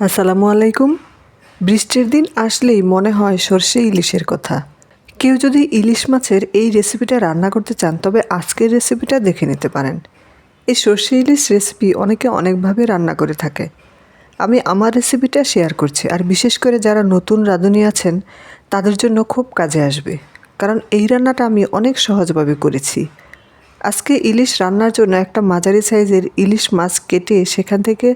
আসসালামু আলাইকুম। বৃষ্টির দিন আসলেই মনে হয় সর্ষে ইলিশের কথা। কেউ যদি ইলিশ মাছের এই রেসিপিটা রান্না করতে চান, তবে আজকের রেসিপিটা দেখে নিতে পারেন। এই সর্ষে ইলিশ রেসিপি অনেকে অনেকভাবে রান্না করে থাকে। আমি আমার রেসিপিটা শেয়ার করছি, আর বিশেষ করে যারা নতুন রাঁধুনি আছেন, তাদের জন্য খুব কাজে আসবে। কারণ এই রান্নাটা আমি অনেক সহজভাবে করেছি। আজকে ইলিশ রান্নার জন্য একটা মাঝারি সাইজের ইলিশ মাছ কেটে সেখান থেকে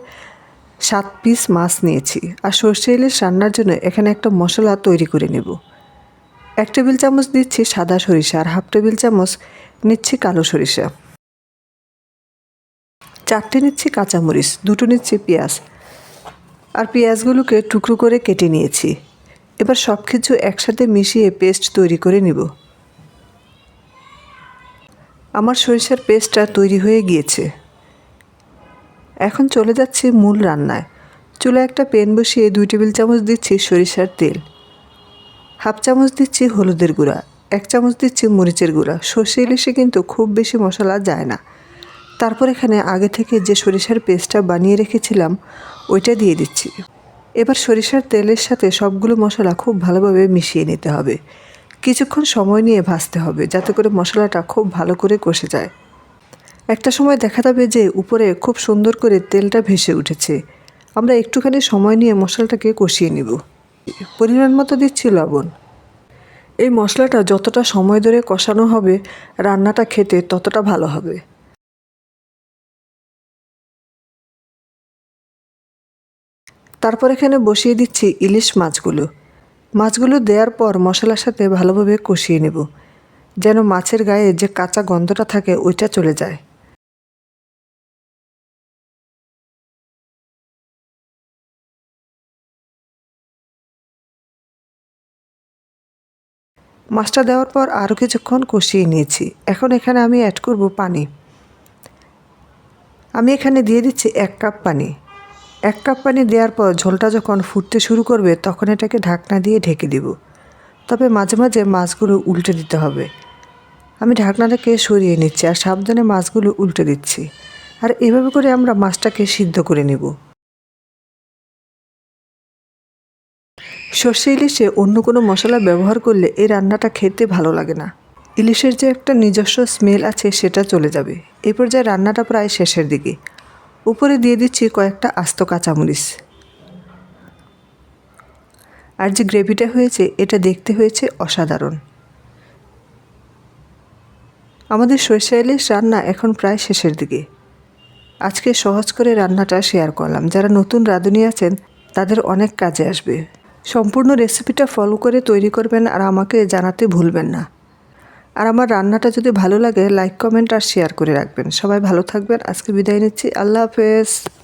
সাত পিস মাছ নিয়েছি আর সর্ষে ইলিশ রান্নার জন্য এখানে একটা মশলা তৈরি করে নেব। এক টেবিল চামচ দিচ্ছি সাদা সরিষা আর হাফ টেবিল চামচ নিচ্ছি কালো সরিষা। চারটে নিচ্ছি কাঁচামরিচ, দুটো নিচ্ছি পেঁয়াজ। আর পেঁয়াজগুলোকে টুকরো করে কেটে নিয়েছি। এবার সব কিছু একসাথে মিশিয়ে পেস্ট তৈরি করে নিব। আমার সরিষার পেস্টটা তৈরি হয়ে গিয়েছে। এখন চলে যাচ্ছি মূল রান্নায়। চুলা একটা প্যান বসিয়ে দুই টেবিল চামচ দিচ্ছি সরিষার তেল। হাফ চামচ দিচ্ছি হলুদের গুঁড়া, এক চামচ দিচ্ছি মরিচের গুঁড়া। সর্ষে ইলিশে কিন্তু খুব বেশি মশলা যায় না। তারপর এখানে আগে থেকে যে সরিষার পেস্টটা বানিয়ে রেখেছিলাম, ওইটা দিয়ে দিচ্ছি। এবার সরিষার তেলের সাথে সবগুলো মশলা খুব ভালোভাবে মিশিয়ে নিতে হবে। কিছুক্ষণ সময় নিয়ে ভাজতে হবে, যাতে করে মশলাটা খুব ভালো করে কষে যায়। একটা সময় দেখা যাবে যে উপরে খুব সুন্দর করে তেলটা ভেসে উঠেছে। আমরা একটুখানি সময় নিয়ে মশলাটাকে কষিয়ে নিব। পরিমাণ মতো দিচ্ছি লবণ। এই মশলাটা যতটা সময় ধরে কষানো হবে, রান্নাটা খেতে ততটা ভালো হবে। তারপর এখানে বসিয়ে দিচ্ছি ইলিশ মাছগুলো। মাছগুলো দেওয়ার পর মশলার সাথে ভালোভাবে কষিয়ে নেব, যেন মাছের গায়ে যে কাঁচা গন্ধটা থাকে, ওইটা চলে যায়। মাছটা দেওয়ার পর আরও কিছুক্ষণ কষিয়ে নিয়েছি। এখন এখানে আমি অ্যাড করব পানি। আমি এখানে দিয়ে দিচ্ছি এক কাপ পানি। এক কাপ পানি দেওয়ার পর ঝোলটা যখন ফুটতে শুরু করবে, তখন এটাকে ঢাকনা দিয়ে ঢেকে দিব। তবে মাঝে মাঝে মাছগুলো উল্টে দিতে হবে। আমি ঢাকনাটাকে সরিয়ে নিচ্ছি আর সাবধানে মাছগুলো উল্টে দিচ্ছি। আর এভাবে করে আমরা মাছটাকে সিদ্ধ করে নেব। সর্ষে ইলিশে অন্য কোনো মশলা ব্যবহার করলে এই রান্নাটা খেতে ভালো লাগে না। ইলিশের যে একটা নিজস্ব স্মেল আছে সেটা চলে যাবে। এই পর্যায়ে রান্নাটা প্রায় শেষের দিকে। উপরে দিয়ে দিচ্ছি কয়েকটা আস্ত কাঁচামরিচ। আর যে গ্রেভিটা হয়েছে, এটা দেখতে হয়েছে অসাধারণ। আমাদের সর্ষে ইলিশ রান্না এখন প্রায় শেষের দিকে। আজকে সহজ করে রান্নাটা শেয়ার করলাম। যারা নতুন রাঁধুনি আছেন, তাদের অনেক কাজে আসবে। সম্পূর্ণ রেসিপিটা ফলো করে তৈরি করবেন আর আমাকে জানাতে ভুলবেন না। আর আমার রান্নাটা যদি ভালো লাগে লাইক কমেন্ট আর শেয়ার করে রাখবেন। সবাই ভালো থাকবেন। আজকে বিদায় নিচ্ছি। আল্লাহ হাফেজ।